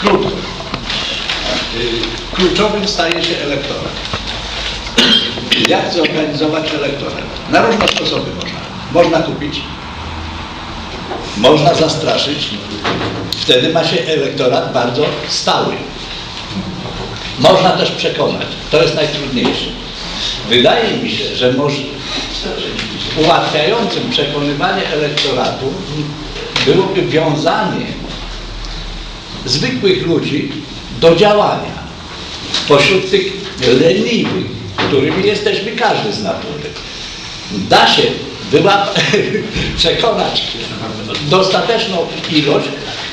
Krótko. Y, Kluczowym staje się elektorat. Jak zorganizować elektorat? Na różne sposoby można. Można kupić, można zastraszyć. Wtedy ma się elektorat bardzo stały. Można też przekonać. To jest najtrudniejsze. Wydaje mi się, że moż... ułatwiającym przekonywanie elektoratu byłoby wiązanie zwykłych ludzi do działania. Spośród tych leniwych, którymi jesteśmy każdy z natury. Da się wyłap- przekonać dostateczną ilość,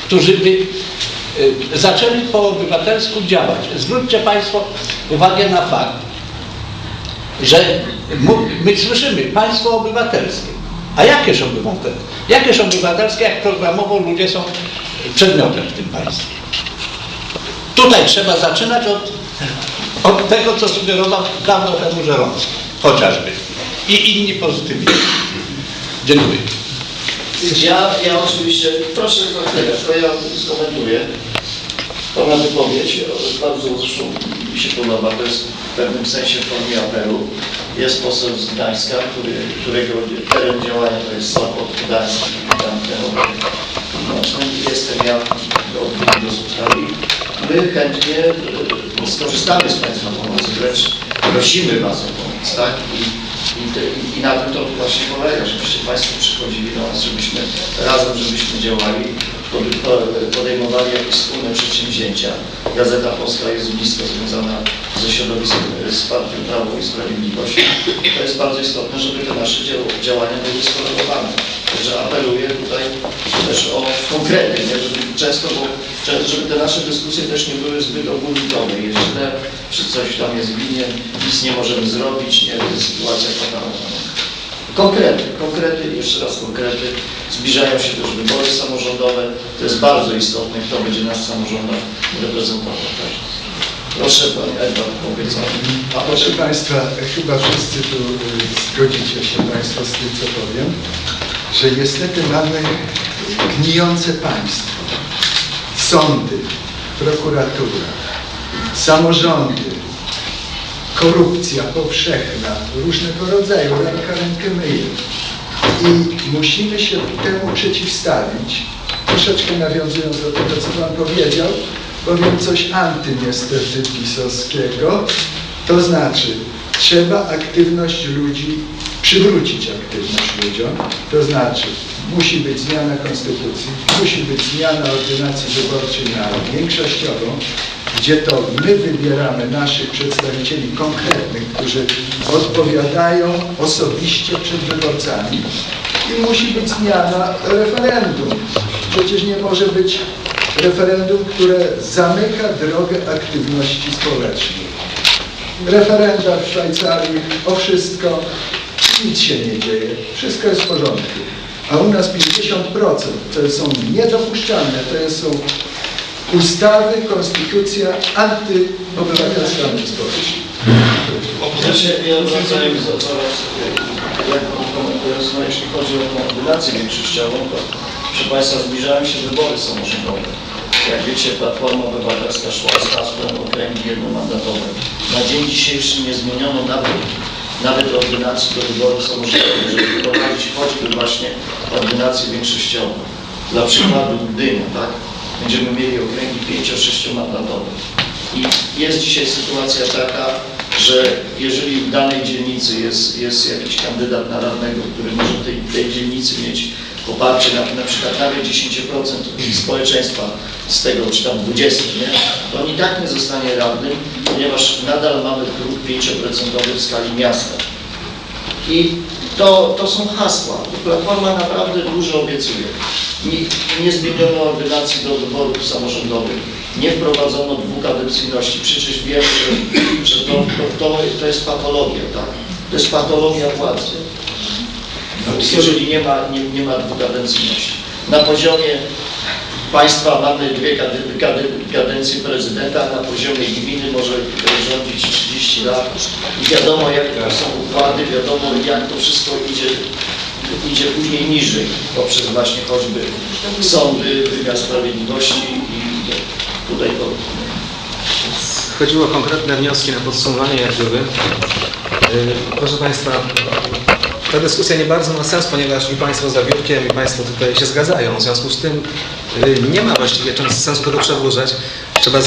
którzy by y, zaczęli po obywatelsku działać. Zwróćcie Państwo uwagę na fakt, że my słyszymy państwo obywatelskie. A jakież obywatelskie? Jakież obywatelskie, jak programowo ludzie są przedmiotem w tym państwie? Tutaj trzeba zaczynać od, od tego, co sugerował dawno temu Żeromski, chociażby. I inni pozytywni. Dziękuję. Ja, ja oczywiście, proszę chwilę, to ja skomentuję Pana wypowiedź. Bardzo zresztą mi się podoba, to jest w pewnym sensie w formie apelu. Jest poseł z Gdańska, który, którego teren działania to jest Sopot, Gdańsk i tam ten. Jestem ja od drugiego sprawy. My chętnie e, skorzystamy z Państwa pomocy, wręcz prosimy Was o pomoc, tak? I, i, i, na tym to właśnie polega, żebyście Państwo przychodzili do nas, żebyśmy razem, żebyśmy działali, po- podejmowali jakieś wspólne przedsięwzięcia. Gazeta Polska jest blisko związana e, z partią Prawo i Sprawiedliwość. To jest bardzo istotne, żeby te nasze dział- działania były skorelowane. Także apeluję tutaj też o konkrety, nie? żeby często, bo, żeby te nasze dyskusje też nie były zbyt ogólnikowe. Jest źle, czy coś tam jest winien, nic nie możemy zrobić, nie, sytuacja fatalna. Konkrety, konkrety, jeszcze raz konkrety. Zbliżają się też wybory samorządowe. To jest bardzo istotne, kto będzie nas w samorządach reprezentował. Proszę Pani Edward, powiedz. A Proszę Państwa, chyba wszyscy tu y, zgodzicie się Państwo z tym, co powiem, że niestety mamy gnijące państwo. Sądy, prokuratura, samorządy, korupcja powszechna, różnego rodzaju, ręka rękę myje. I musimy się temu przeciwstawić, troszeczkę nawiązując do tego, co Pan powiedział, powiem coś anty niestety pisowskiego, to znaczy trzeba aktywność ludzi, przywrócić aktywność ludziom, to znaczy musi być zmiana konstytucji, musi być zmiana ordynacji wyborczej na większościową, gdzie to my wybieramy naszych przedstawicieli konkretnych, którzy odpowiadają osobiście przed wyborcami i musi być zmiana referendum. Przecież nie może być referendum, które zamyka drogę aktywności społecznej. Referenda w Szwajcarii o wszystko, nic się nie dzieje, wszystko jest w porządku. A u nas 50% to są niedopuszczalne, to są ustawy, konstytucja antyobywatelska, antyspołeczna. Ja jeśli chodzi o ordynację większościową, to proszę Państwa zbliżają się wybory samorządowe. Jak wiecie, Platforma Obywatelska szła z hasłem okręgi jednomandatowe. Na dzień dzisiejszy nie zmieniono nawet, nawet ordynacji do wyborów samorządowych, żeby wprowadzić choćby właśnie ordynację większościową. Dla przykładu Gdynia, tak? Będziemy mieli okręgi 5-6 mandatowe. I jest dzisiaj sytuacja taka, że jeżeli w danej dzielnicy jest, jest jakiś kandydat na radnego, który może tej, tej dzielnicy mieć poparcie na, na przykład nawet 10% społeczeństwa z tego, czy tam 20, nie? to on i tak nie zostanie radnym, ponieważ nadal mamy próg 5% w skali miasta. I to, to są hasła. Platforma naprawdę dużo obiecuje. Nie, nie zmieniono ordynacji do wyborów samorządowych. Nie wprowadzono dwukadencyjności. Przecież wiemy, że, że to, to, to jest patologia, tak? To jest patologia władzy. Jeżeli nie ma, nie, nie ma dwukadencyjności. Na poziomie państwa mamy dwie kade- kade- kadencje prezydenta, na poziomie gminy może rządzić 30 lat. I wiadomo, jak są układy, wiadomo, jak to wszystko idzie, idzie później niżej, poprzez właśnie choćby sądy, wymiar sprawiedliwości i tutaj to Chodziło o konkretne wnioski na podsumowanie jak gdyby. Yy, Proszę Państwa, ta dyskusja nie bardzo ma sens, ponieważ i Państwo za biurkiem, i Państwo tutaj się zgadzają. W związku z tym yy, nie ma właściwie sensu tego przedłużać. Trzeba